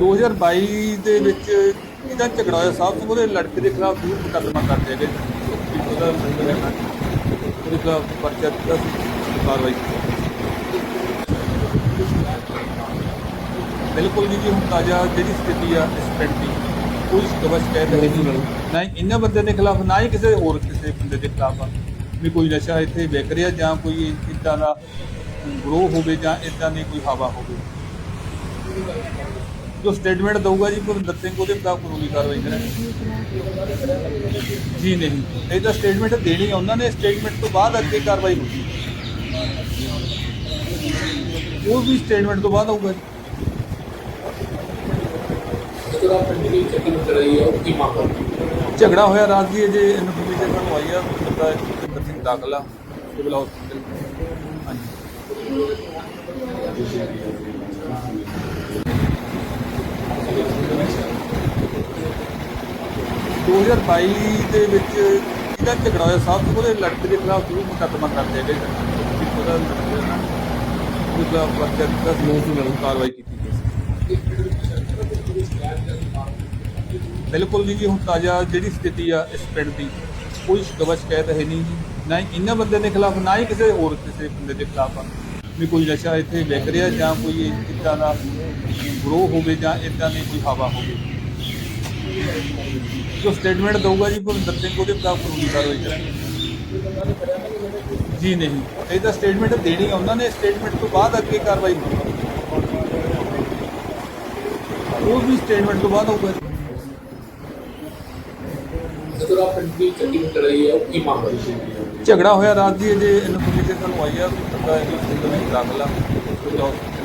2022 ਦੇ ਵਿੱਚ ਇਹਦਾ ਝਗੜਾ ਹੋਇਆ। ਸਾਹਿਬ ਸਿੰਘ ਉਹਦੇ ਲੜਕੇ ਦੇ ਖਿਲਾਫ ਜ਼ਰੂਰ ਮੁਕੱਦਮਾ ਦਰਜ ਹੈਗਾ ਜੀ। ਉਹਦਾ ਉਹਦੇ ਖਿਲਾਫ ਪਰਚਾ ਦਿੱਤਾ ਸੀ। ਕਾਰਵਾਈ ਬਿਲਕੁਲ ਨਹੀਂ ਜੀ ਹੁਣ ਤਾਜ਼ਾ ਜਿਹੜੀ ਸਥਿਤੀ ਆ, ਇਸ ਪਿੰਡ ਦੀ, ਕੋਈ ਸ਼ਿਕਵਾ ਸ਼ਿਕਾਇਤ ਹੈ ਨਹੀਂ। ਨਾ ਹੀ ਇਹਨਾਂ ਬੰਦੇ ਦੇ ਖਿਲਾਫ, ਨਾ ਹੀ ਕਿਸੇ ਹੋਰ ਕਿਸੇ ਬੰਦੇ ਦੇ ਖਿਲਾਫ ਵੀ ਕੋਈ ਨਸ਼ਾ ਇੱਥੇ ਵਿਕ ਰਿਹਾ ਜਾਂ ਕੋਈ ਇੱਦਾਂ ਦਾ ਗਰੋਹ ਹੋਵੇ ਜਾਂ ਇੱਦਾਂ ਦੀ ਕੋਈ ਹਵਾ ਹੋਵੇ। ਜੋ ਸਟੇਟਮੈਂਟ ਦਊਗਾ ਜੀ ਭੁਪਿੰਦਰ ਸਿੰਘ ਉਹਦੇ ਖਿਲਾਫ ਕਾਨੂੰਨੀ ਕਾਰਵਾਈ ਕਰਾਂਗੇ। ਜੀ ਨਹੀਂ ਇਹ ਤਾਂ ਸਟੇਟਮੈਂਟ ਦੇਣੀ ਆ ਉਹਨਾਂ ਨੇ ਸਟੇਟਮੈਂਟ ਤੋਂ ਬਾਅਦ ਅੱਗੇ ਕਾਰਵਾਈ ਹੋਊਗੀ। ਉਹ ਵੀ ਸਟੇਟਮੈਂਟ ਤੋਂ ਬਾਅਦ ਆਊਗਾ ਜੀ। ਝਗੜਾ ਹੋਇਆ ਰਾਤ ਦੀ ਜੇ ਇਨਫੋਰਮੇਸ਼ਨ ਸਾਨੂੰ ਆਈ ਆ ਬੰਦਾ ਭੁਪਿੰਦਰ ਸਿੰਘ ਦਾਖਲ ਸਿਵਲ ਹਸਪੀਟਲ। ਹਾਂਜੀ। 2022 ਦੇ ਵਿੱਚ ਇਹਦਾ ਝਗੜਾ ਹੋਇਆ। ਸਾਹਿਬ ਉਹਦੇ ਲੜਕੇ ਦੇ ਖਿਲਾਫ ਜ਼ਰੂਰ ਮੁਕੱਦਮਾ ਦਰਜ ਹੈਗਾ ਜੀ ਉਹਦਾ ਲੜਕੇ ਦਾ ਨਾਮ ਉਹਦਾ ਕਾਰਵਾਈ ਕੀਤੀ ਗਈ ਬਿਲਕੁਲ ਨਹੀਂ ਜੀ, ਹੁਣ ਤਾਜ਼ਾ ਜਿਹੜੀ ਸਥਿਤੀ ਆ ਇਸ ਪਿੰਡ ਦੀ, ਕੋਈ ਸ਼ਿਕਵਾ ਸ਼ਿਕਾਇਤ ਹੈ ਨਹੀਂ ਜੀ। ਨਾ ਹੀ ਇਹਨਾਂ ਬੰਦੇ ਦੇ ਖਿਲਾਫ, ਨਾ ਹੀ ਕਿਸੇ ਹੋਰ ਕਿਸੇ ਬੰਦੇ ਦੇ ਖਿਲਾਫ ਵੀ ਕੋਈ ਨਸ਼ਾ ਇੱਥੇ ਵਿਕ ਰਿਹਾ ਜਾਂ ਕੋਈ ਇੱਦਾਂ ਦਾ ਗਰੋਹ ਹੋਵੇ ਜਾਂ ਇੱਦਾਂ ਦੀ ਕੋਈ ਹਵਾ ਹੋਵੇ ਜੋ ਸਟੇਟਮੈਂਟ ਦਊਗਾ ਜੀ ਭੁਪਿੰਦਰ ਸਿੰਘ ਉਹਦੇ ਖਿਲਾਫ ਕਾਨੂੰਨੀ ਕਾਰਵਾਈ ਕਰਾਂਗੇ। ਜੀ ਨਹੀਂ ਇਹ ਤਾਂ ਸਟੇਟਮੈਂਟ ਦੇਣੀ ਆ ਉਹਨਾਂ ਨੇ ਸਟੇਟਮੈਂਟ ਤੋਂ ਬਾਅਦ ਅੱਗੇ ਕਾਰਵਾਈ ਹੋਊਗੀ। ਉਹ ਵੀ ਸਟੇਟਮੈਂਟ ਤੋਂ ਬਾਅਦ ਆਊਗਾ ਜੀ ਜਿਹੜਾ ਪਿੰਡ ਦੀ ਚੈਕਿੰਗ ਕਰ ਰਹੀ ਹੈ ਉਹ ਕੀ ਮਾਮਲਾ ਝਗੜਾ ਹੋਇਆ ਰਾਤ ਦੀ ਜੇ ਇਨਫੋਰਮੇਸ਼ਨ ਸਾਨੂੰ ਆਈ ਆ ਬੰਦਾ ਇਹ ਦਾਖਲ ਆ ਸਿਵਲ ਹਸਪੀਟਲ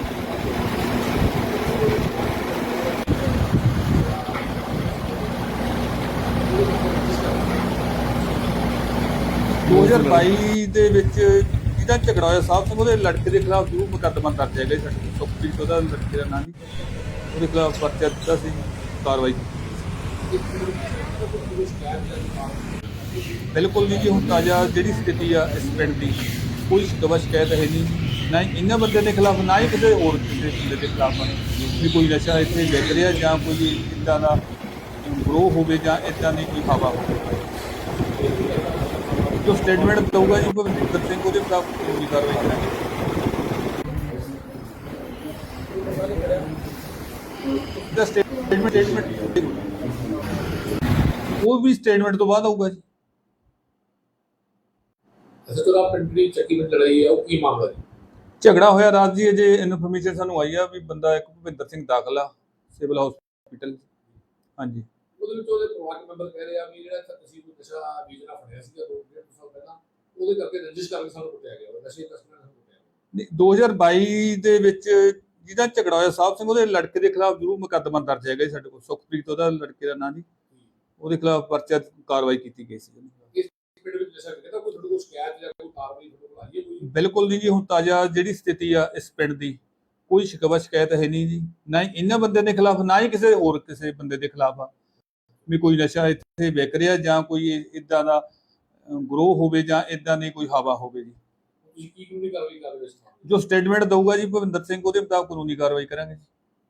2022 ਦੇ ਵਿੱਚ ਜਿਹਦਾ ਝਗੜਾ ਹੋਇਆ ਸਾਹਿਬ ਸਿੰਘ ਉਹਦੇ ਲੜਕੇ ਦੇ ਖਿਲਾਫ ਜ਼ਰੂਰ ਮੁਕੱਦਮਾ ਦਰਜ ਹੈਗਾ ਜੀ ਸੁਖਪ੍ਰੀਤ ਉਹਦਾ ਲੜਕੇ ਦਾ ਨਾਮ ਜੀ ਉਹਦੇ ਖਿਲਾਫ ਪਰਚਾ ਦਿੱਤਾ ਸੀ, ਕਾਰਵਾਈ ਬਿਲਕੁਲ ਨਹੀਂ ਜੀ, ਹੁਣ ਤਾਜ਼ਾ ਜਿਹੜੀ ਸਥਿਤੀ ਆ ਇਸ ਪਿੰਡ ਦੀ, ਕੋਈ ਸ਼ਿਕਵਾ ਸ਼ਿਕਾਇਤ ਹੈ ਨਹੀਂ। ਨਾ ਹੀ ਇਹਨਾਂ ਬੰਦੇ ਦੇ ਖਿਲਾਫ, ਨਾ ਹੀ ਕਿਸੇ ਹੋਰ ਕਿਸੇ ਬੰਦੇ ਦੇ ਖਿਲਾਫ ਆ। ਵੀ ਕੋਈ ਨਸ਼ਾ ਇੱਥੇ ਵਿਕ ਰਿਹਾ ਜਾਂ ਕੋਈ ਇੱਦਾਂ ਦਾ ਗਰੋਹ ਹੋਵੇ ਜਾਂ ਇੱਦਾਂ ਦੀ ਕੋਈ ਹਵਾ ਹੋਵੇ। ਜੋ ਸਟੇਟਮੈਂਟ ਦਊਗਾ ਜੀ ਭੁਪਿੰਦਰ ਸਿੰਘ ਉਹਦੇ ਖਿਲਾਫ ਕਾਨੂੰਨੀ ਕਾਰਵਾਈ ਕਰਾਂਗੇ। ਦਾ ਸਟੇਟਮੈਂਟ ਸਟੇਟਮੈਂਟ ਉਹ ਵੀ ਸਟੇਟਮੈਂਟ ਤੋਂ ਬਾਅਦ ਆਊਗਾ ਜੀ। ਹੈ ਉਹ ਕੀ ਮਾਮਲਾ ਝਗੜਾ ਹੋਇਆ ਰਾਤ ਦੀ ਜੇ ਇਨਫੋਰਮੇਸ਼ਨ ਸਾਨੂੰ ਆਈ ਆ ਵੀ ਬੰਦਾ ਇੱਕ ਭੁਪਿੰਦਰ ਸਿੰਘ ਦਾਖਲ ਆ ਸਿਵਲ ਹਸਪੀਟਲ ਹਾਂਜੀ। ਉਹਦੇ ਵਿੱਚ ਉਹਦੇ ਪਰਿਵਾਰਕ ਮੈਂਬਰ ਕਹਿ ਰਹੇ ਆ ਵੀ ਜਿਹੜਾ ਕੋਈ ਨਸ਼ਾ ਵੇਚਣਾ ਫੜਿਆ ਸੀਗਾ ਦੋ ਉਹਦੇ ਕਰਕੇ ਰੰਜਿਸ਼ ਕਰਕੇ ਸਾਨੂੰ ਕੁੱਟਿਆ ਗਿਆ ਨਸ਼ੇ ਤਸਕਰਾਂ ਨੂੰ ਕੁੱਟਿਆ ਗਿਆ। ਨਹੀਂ, 2022 ਦੇ ਵਿੱਚ ਜਿਹਦਾ ਝਗੜਾ ਹੋਇਆ ਸਾਹਿਬ ਸਿੰਘ ਉਹਦੇ ਲੜਕੇ ਦੇ ਖਿਲਾਫ ਜ਼ਰੂਰ ਮੁਕੱਦਮਾ ਦਰਜ ਹੈਗਾ ਜੀ ਸਾਡੇ ਕੋਲ। ਸੁਖਪ੍ਰੀਤ ਉਹਦਾ ਲੜਕੇ ਦਾ ਨਾਮ ਜੀ। ਉਹਦੇ ਖਿਲਾਫ ਪਰਚਾ ਕਾਰਵਾਈ ਕੀਤੀ ਗਈ ਸੀ। ਇਸ ਪਿੰਡ ਵਿੱਚ ਨਸ਼ਾ ਵਿਕਦਾ ਕੋਈ ਤੁਹਾਡੇ ਕੋਲ ਸ਼ਿਕਾਇਤ ਜਾਂ ਕੋਈ ਕਾਰਵਾਈ ਤੁਹਾਡੇ ਕੋਲ ਆਈ ਹੈ ਕੋਈ? ਬਿਲਕੁਲ ਨਹੀਂ ਜੀ ਹੁਣ ਤਾਜ਼ਾ ਜਿਹੜੀ ਸਥਿਤੀ ਆ ਇਸ ਪਿੰਡ ਦੀ ਕੋਈ ਸ਼ਿਕਵਾ ਸ਼ਿਕਾਇਤ ਹੈ ਨਹੀਂ ਜੀ। ਨਾ ਹੀ ਇਹਨਾਂ ਬੰਦੇ ਦੇ ਖਿਲਾਫ ਨਾ ਹੀ ਕਿਸੇ ਹੋਰ ਕਿਸੇ ਬੰਦੇ ਦੇ ਖਿਲਾਫ ਆ। ਵੀ ਕੋਈ ਨਸ਼ਾ ਇੱਥੇ ਵਿਕ ਰਿਹਾ ਜਾਂ ਕੋਈ ਇੱਦਾਂ ਦਾ ਗਰੋਹ ਹੋਵੇ ਜਾਂ ਇੱਦਾਂ ਦੀ ਕੋਈ ਹਵਾ ਹੋਵੇ ਜੀ। ਤੁਸੀਂ ਕੀ ਕਾਨੂੰਨੀ ਕਾਰਵਾਈ ਕਰ ਰਹੇ ਹੋ ਇਸ ਮਾਮਲੇ ਜੋ ਸਟੇਟਮੈਂਟ ਦਊਗਾ ਜੀ ਭੁਪਿੰਦਰ ਸਿੰਘ ਉਹਦੇ ਮੁਤਾਬਕ ਕਾਨੂੰਨੀ ਕਾਰਵਾਈ ਕਰਾਂਗੇ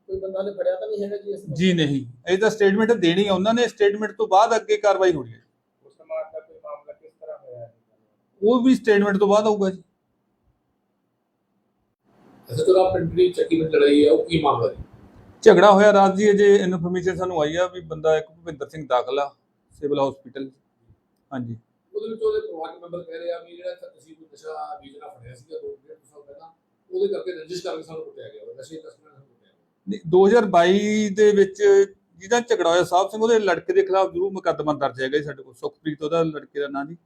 ਕੋਈ ਬੰਦਾ ਨੇ ਫੜਿਆ ਤਾਂ ਨਹੀਂ ਹੈਗਾ ਜੀ ਇਸ ਜੀ ਨਹੀਂ। ਇਹ ਤਾਂ ਸਟੇਟਮੈਂਟ ਦੇਣੀ ਆ ਉਹਨਾਂ ਨੇ ਸਟੇਟਮੈਂਟ ਤੋਂ ਬਾਅਦ ਅੱਗੇ ਕਾਰਵਾਈ ਹੋਣੀ ਹੈ ਉਸ ਸਮਾਜ ਦਾ ਕੋਈ ਮਾਮਲਾ ਕਿਸ ਤਰ੍ਹਾਂ ਹੋਇਆ ਹੈ? ਉਹ ਵੀ ਸਟੇਟਮੈਂਟ ਤੋਂ ਬਾਅਦ ਆਊਗਾ ਜੀ। ਹੈ ਉਹ ਕੀ ਮਾਮਲਾ ਝਗੜਾ ਹੋਇਆ ਰਾਤ ਜੇ ਇਨਫੋਰਮੇਸ਼ਨ ਸਾਨੂੰ ਆਈ ਆ ਵੀ ਬੰਦਾ ਇੱਕ ਭੁਪਿੰਦਰ ਸਿੰਘ ਦਾਖਲ ਆ ਸਿਵਲ ਹਸਪੀਟਲ ਹਾਂਜੀ। ਉਹਦੇ ਵਿੱਚ ਉਹਦੇ ਪਰਿਵਾਰਕ ਮੈਂਬਰ ਕਹਿ ਰਹੇ ਆ ਵੀ ਜਿਹੜਾ ਅਸੀਂ ਕੋਈ ਨਸ਼ਾ ਵੇਚਣਾ ਫੜਿਆ ਸੀਗਾ ਦੋ ਡੇਢ ਸਾਲ ਪਹਿਲਾਂ ਉਹਦੇ ਕਰਕੇ ਰੰਜਿਸ਼ ਕਰਕੇ ਸਾਨੂੰ ਕੁੱਟਿਆ ਗਿਆ ਨਸ਼ੇ ਤਸਕਰਾਂ ਨੂੰ ਕੁੱਟਿਆ ਗਿਆ। ਨਹੀਂ, 2022 ਦੇ ਵਿੱਚ ਜਿਹਦਾ ਝਗੜਾ ਹੋਇਆ ਸਾਹਿਬ ਸਿੰਘ ਉਹਦੇ ਲੜਕੇ ਦੇ ਖਿਲਾਫ ਜ਼ਰੂਰ ਮੁਕੱਦਮਾ ਦਰਜ ਹੈਗਾ ਜੀ ਸਾਡੇ ਕੋਲ। ਸੁਖਪ੍ਰੀਤ ਉਹਦਾ ਲੜਕੇ ਦਾ ਨਾਮ ਜੀ।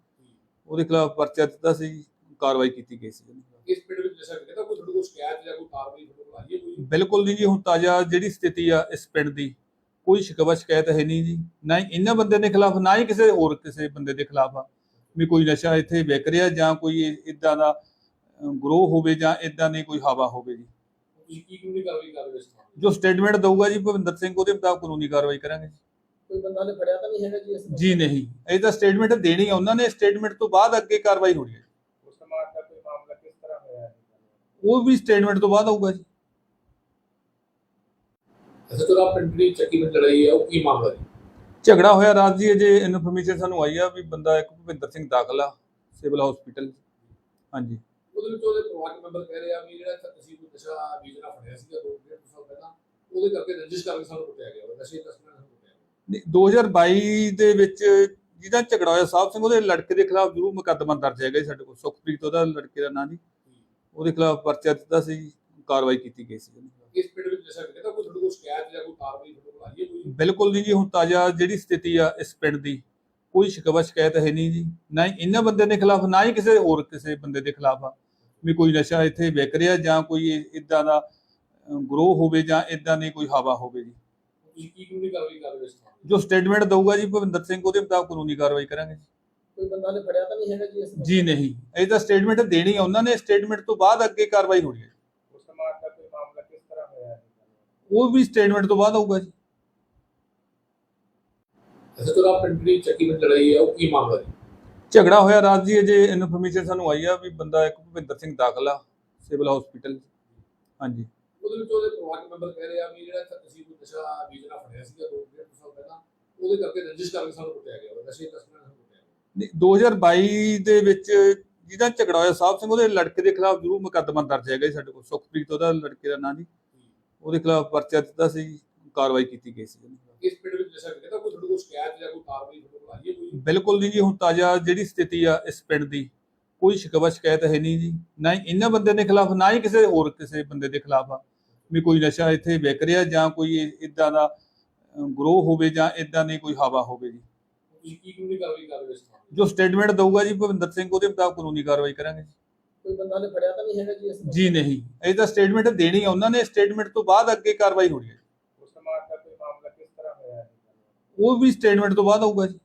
ਉਹਦੇ ਖਿਲਾਫ ਪਰਚਾ ਦਿੱਤਾ ਸੀ ਕਾਰਵਾਈ ਕੀਤੀ ਗਈ ਸੀ। ਇਸ ਪਿੰਡ ਵਿੱਚ ਨਸ਼ਾ ਵਿਕਦਾ ਕੋਈ ਤੁਹਾਡੇ ਕੋਲ ਸ਼ਿਕਾਇਤ ਜਾਂ ਕੋਈ ਕਾਰਵਾਈ ਤੁਹਾਡੇ ਕੋਲ ਆਈ ਹੈ ਕੋਈ? ਬਿਲਕੁਲ ਨਹੀਂ ਜੀ ਹੁਣ ਤਾਜ਼ਾ ਜਿਹੜੀ ਸਥਿਤੀ ਆ ਇਸ ਪਿੰਡ ਦੀ ਕੋਈ ਸ਼ਿਕਵਾ ਸ਼ਿਕਾਇਤ ਹੈ ਨਹੀਂ ਜੀ। ਨਾ ਹੀ ਇਹਨਾਂ ਬੰਦੇ ਦੇ ਖਿਲਾਫ ਨਾ ਹੀ ਕਿਸੇ ਹੋਰ ਕਿਸੇ ਬੰਦੇ ਦੇ ਖਿਲਾਫ ਆ। ਵੀ ਕੋਈ ਨਸ਼ਾ ਇੱਥੇ ਵਿਕ ਰਿਹਾ ਜਾਂ ਕੋਈ ਇੱਦਾਂ ਦਾ ਗਰੋਹ ਹੋਵੇ ਜਾਂ ਇੱਦਾਂ ਦੀ ਕੋਈ ਹਵਾ ਹੋਵੇ ਜੀ। ਤੁਸੀਂ ਕੀ ਕਾਨੂੰਨੀ ਕਾਰਵਾਈ ਕਰ ਰਹੇ ਹੋ ਇਸ ਮਾਮਲੇ ਜੋ ਸਟੇਟਮੈਂਟ ਦਊਗਾ ਜੀ ਭੁਪਿੰਦਰ ਸਿੰਘ ਉਹਦੇ ਮੁਤਾਬਕ ਕਾਨੂੰਨੀ ਕਾਰਵਾਈ ਕਰਾਂਗੇ ਕੋਈ ਬੰਦਾ ਨੇ ਫੜਿਆ ਤਾਂ ਨਹੀਂ ਹੈਗਾ ਜੀ ਇਸ ਜੀ ਨਹੀਂ। ਇਹ ਤਾਂ ਸਟੇਟਮੈਂਟ ਦੇਣੀ ਆ ਉਹਨਾਂ ਨੇ ਸਟੇਟਮੈਂਟ ਤੋਂ ਬਾਅਦ ਅੱਗੇ ਕਾਰਵਾਈ ਹੋਣੀ ਹੈ। ਉਸ ਸਮਾਜ ਦਾ ਕੋਈ ਮਾਮਲਾ ਕਿਸ ਤਰ੍ਹਾਂ ਹੋਇਆ ਹੈ? ਉਹ ਵੀ ਸਟੇਟਮੈਂਟ ਤੋਂ ਬਾਅਦ ਆਊਗਾ ਜੀ। ਅੱਛਾ ਚਲੋ ਪਿੰਡ ਦੀ ਚੱਕੀ ਵਿੱਚ ਲੜਾਈ ਹੈ ਉਹ ਕੀ ਮਾਮਲਾ ਜੀ? ਝਗੜਾ ਹੋਇਆ ਰਾਤ ਜੀ ਅਜੇ ਇਨਫੋਰਮੇਸ਼ਨ ਸਾਨੂੰ ਆਈ ਆ ਵੀ ਬੰਦਾ ਇੱਕ ਭੁਪਿੰਦਰ ਸਿੰਘ ਦਾਖਲ ਆ ਸਿਵਲ ਹਸਪੀਟਲ ਹਾਂਜੀ। ਉਹਦੇ ਵਿੱਚ ਉਹਦੇ ਪਰਿਵਾਰਕ ਮੈਂਬਰ ਕਹਿ ਰਹੇ ਵੀ ਜਿਹੜਾ ਤਸੀਲ ਨੂੰ ਨਸ਼ਾ ਵੇਚਣਾ ਫੜਿਆ ਸੀਗਾ ਦੋ ਡੇਢ ਸਾਲ ਪਹਿਲਾਂ ਉਹਦੇ ਕਰਕੇ ਰੰਜਿਸ਼ ਕਰਕੇ ਸਾਨੂੰ ਕੁੱਟਿਆ ਗਿਆ ਵਾ, ਨਸ਼ੇ ਤਸਕਰਾਂ ਨੇ ਕੁੱਟਿਆ ਗਿਆ। ਨਹੀਂ, 2022 ਦੇ ਵਿੱਚ ਜਿਹਦਾ ਝਗੜਾ ਹੋਇਆ ਸਾਹਿਬ ਸਿੰਘ ਉਹਦੇ ਲੜਕੇ ਦੇ ਖਿਲਾਫ ਜ਼ਰੂਰ ਮੁਕੱਦਮਾ ਦਰਜ ਹੈਗਾ ਸਾਡੇ ਕੋਲ। ਸੁਖਪ੍ਰੀਤ ਉਹਦਾ ਲੜਕੇ ਦਾ ਨਾਂ ਜੀ। ਉਹਦੇ ਖਿਲਾਫ ਪਰਚਾ ਦਿੱਤਾ ਸੀ ਕਾਰਵਾਈ ਕੀਤੀ ਗਈ ਸੀ ਇਸ ਪਿੰਡ ਵਿੱਚ ਨਸ਼ਾ ਵਿਕਦਾ ਕੋਈ ਤੁਹਾਡੇ ਕੋਲ ਸ਼ਿਕਾਇਤ ਜਾਂ ਕੋਈ ਕਾਰਵਾਈ ਤੁਹਾਡੇ ਕੋਲ ਆਈ ਹੈ ਕੋਈ? ਬਿਲਕੁਲ ਨਹੀਂ ਜੀ ਹੁਣ ਤਾਜ਼ਾ ਜਿਹੜੀ ਸਥਿਤੀ ਆ ਇਸ ਪਿੰਡ ਦੀ ਕੋਈ ਸ਼ਿਕਵਾ ਸ਼ਿਕਾਇਤ ਹੈ ਨਹੀਂ ਜੀ। ਨਾ ਹੀ ਇਹਨਾਂ ਬੰਦੇ ਦੇ ਖਿਲਾਫ ਨਾ ਹੀ ਕਿਸੇ ਹੋਰ ਕਿਸੇ ਬੰਦੇ ਦੇ ਖਿਲਾਫ ਆ। ਵੀ ਕੋਈ ਨਸ਼ਾ ਇੱਥੇ ਵਿਕ ਰਿਹਾ ਜਾਂ ਕੋਈ ਇਦਾਂ ਦਾ ਗਰੋਹ ਹੋਵੇ ਜਾਂ ਇਦਾਂ ਦੀ ਕੋਈ ਹਵਾ ਹੋਵੇ ਜੀ। ਤੁਸੀਂ ਕੀ ਕਾਨੂੰਨੀ ਕਾਰਵਾਈ ਕਰ ਰਹੇ ਹੋ? ਜੋ ਸਟੇਟਮੈਂਟ ਦਊਗਾ ਜੀ ਭਵਿੰਦਰ ਸਿੰਘ ਉਹਦੇ ਮੁਤਾਬਕ ਕਾਨੂੰਨੀ ਕਾਰਵਾਈ ਕਰਾਂਗੇ ਜੀ। ਕੋਈ ਬੰਦਾ ਨੇ ਫੜਿਆ ਤਾਂ ਨਹੀਂ ਹੈਗਾ ਜੀ ਇਸ ਜੀ ਨਹੀਂ। ਇਹ ਤਾਂ ਸਟੇਟਮੈਂਟ ਦੇਣੀ ਆ ਉਹਨਾਂ ਨੇ ਸਟੇਟਮੈਂਟ ਤੋਂ ਬਾਅਦ ਅੱਗੇ ਕਾਰਵਾਈ ਹੋਣੀ ਹੈ ਉਸ ਸਮਾਜ ਦਾ ਕੋਈ ਮਾਮਲਾ ਕਿਸ ਤਰ੍ਹਾਂ ਹੋਇਆ ਹੈ ਉਹ ਵੀ ਸਟੇਟਮੈਂਟ ਤੋਂ ਬਾਅਦ ਆਊਗਾ ਜੀ। ਅੱਛਾ ਚਲੋ ਪਿੰਡ ਦੀ ਚੱਕੀ ਵਿੱਚ ਲੜਾਈ ਹੈ ਉਹ ਕੀ ਮਾਮਲਾ ਜੀ? ਝਗੜਾ ਹੋਇਆ ਰਾਤ ਜੀ ਅਜੇ ਇਨਫੋਰਮੇਸ਼ਨ ਸਾਨੂੰ ਆਈ ਆ ਵੀ ਬੰਦਾ ਇੱਕ ਭੁਪਿੰਦਰ ਸਿੰਘ ਦਾਖਲ ਸਿਵਲ ਹਸਪੀਟਲ ਹਾਂਜੀ। ਉਹਦੇ ਵਿੱਚ ਉਹਦੇ ਪਰਿਵਾਰਕ ਮੈਂਬਰ ਕਹਿ ਰਹੇ ਵੀ ਜਿਹੜਾ ਤਸੀਲ ਨੂੰ ਨਸ਼ਾ ਵੇਚਣਾ ਫੜਿਆ ਸੀਗਾ ਦੋ ਡੇਢ ਸਾਲ ਪਹਿਲਾਂ ਉਹਦੇ ਕਰਕੇ ਰੰਜਿਸ਼ ਕਰਕੇ ਸਾਨੂੰ ਕੁੱਟਿਆ ਗਿਆ ਵਾ, ਨਸ਼ੇ ਤਸਕਰਾਂ ਨੇ ਸਾਨੂੰ ਕੁੱਟਿਆ ਗਿਆ। ਨਹੀਂ, 2022 ਦੇ ਵਿੱਚ ਜਿਹਦਾ ਝਗੜਾ ਹੋਇਆ ਸਾਹਿਬ ਸਿੰਘ ਉਹਦੇ ਲੜਕੇ ਦੇ ਖਿਲਾਫ ਜ਼ਰੂਰ ਮੁਕੱਦਮਾ ਦਰਜ ਹੈਗਾ ਜੀ ਸਾਡੇ ਕੋਲ ਸੁਖਪ੍ਰੀਤ ਉਹਦਾ ਲੜਕੇ ਦਾ ਨਾਂ ਜੀ। ਉਹਦੇ ਖਿਲਾਫ ਪਰਚਾ ਦਿੱਤਾ ਸੀ ਕਾਰਵਾਈ ਕੀਤੀ ਗਈ ਸੀ। ਇਸ ਪਿੰਡ ਵਿੱਚ ਨਸ਼ਾ ਵਿਕਦਾ ਕੋਈ ਤੁਹਾਡੇ ਕੋਲ ਸ਼ਿਕਾਇਤ ਜਾਂ ਕੋਈ ਕਾਰਵਾਈ ਤੁਹਾਡੇ ਕੋਲ ਆਈ ਹੈ ਕੋਈ? ਬਿਲਕੁਲ ਨਹੀਂ ਜੀ ਹੁਣ ਤਾਜ਼ਾ ਜਿਹੜੀ ਸਥਿਤੀ ਆ ਇਸ ਪਿੰਡ ਦੀ ਕੋਈ ਸ਼ਿਕਵਾ ਸ਼ਿਕਾਇਤ ਹੈ ਨਹੀਂ ਜੀ। ਨਾ ਹੀ ਇਹਨਾਂ ਬੰਦੇ ਦੇ ਖਿਲਾਫ ਨਾ ਹੀ ਕਿਸੇ ਹੋਰ ਕਿਸੇ ਬੰਦੇ ਦੇ ਖਿਲਾਫ ਆ। ਵੀ ਕੋਈ ਨਸ਼ਾ ਇੱਥੇ ਵਿਕ ਰਿਹਾ ਜਾਂ ਕੋਈ ਇਦਾਂ ਦਾ ਗਰੋਹ ਹੋਵੇ ਜਾਂ ਇਦਾਂ ਦੀ ਕੋਈ ਹਵਾ ਹੋਵੇ ਜੀ? ਜੋ ਸਟੇਟਮੈਂਟ ਦਊਗਾ ਜੀ ਭਵਿੰਦਰ ਸਿੰਘ ਉਹਦੇ ਮੁਤਾਬਕ ਕਾਨੂੰਨੀ ਕਾਰਵਾਈ ਕਰਾਂਗੇ ਜੀ। ਕੋਈ ਬੰਦਾ ਨੇ ਫੜਿਆ ਤਾਂ ਨਹੀਂ ਹੈਗਾ ਜੀ ਇਸ ਨੂੰ ਜੀ ਨਹੀਂ। ਇਹ ਤਾਂ ਸਟੇਟਮੈਂਟ ਦੇਣੀ ਆ। ਉਹਨਾਂ ਨੇ ਸਟੇਟਮੈਂਟ ਤੋਂ ਬਾਅਦ ਅੱਗੇ ਕਾਰਵਾਈ ਹੋਣੀ ਹੈ। ਉਸ ਸਮਾਜ ਦਾ ਕੋਈ ਮਾਮਲਾ ਕਿਸ ਤਰ੍ਹਾਂ ਹੋਇਆ ਹੈ? ਉਹ ਵੀ ਸਟੇਟਮੈਂਟ ਤੋਂ ਬਾਅਦ ਆਊਗਾ ਜੀ।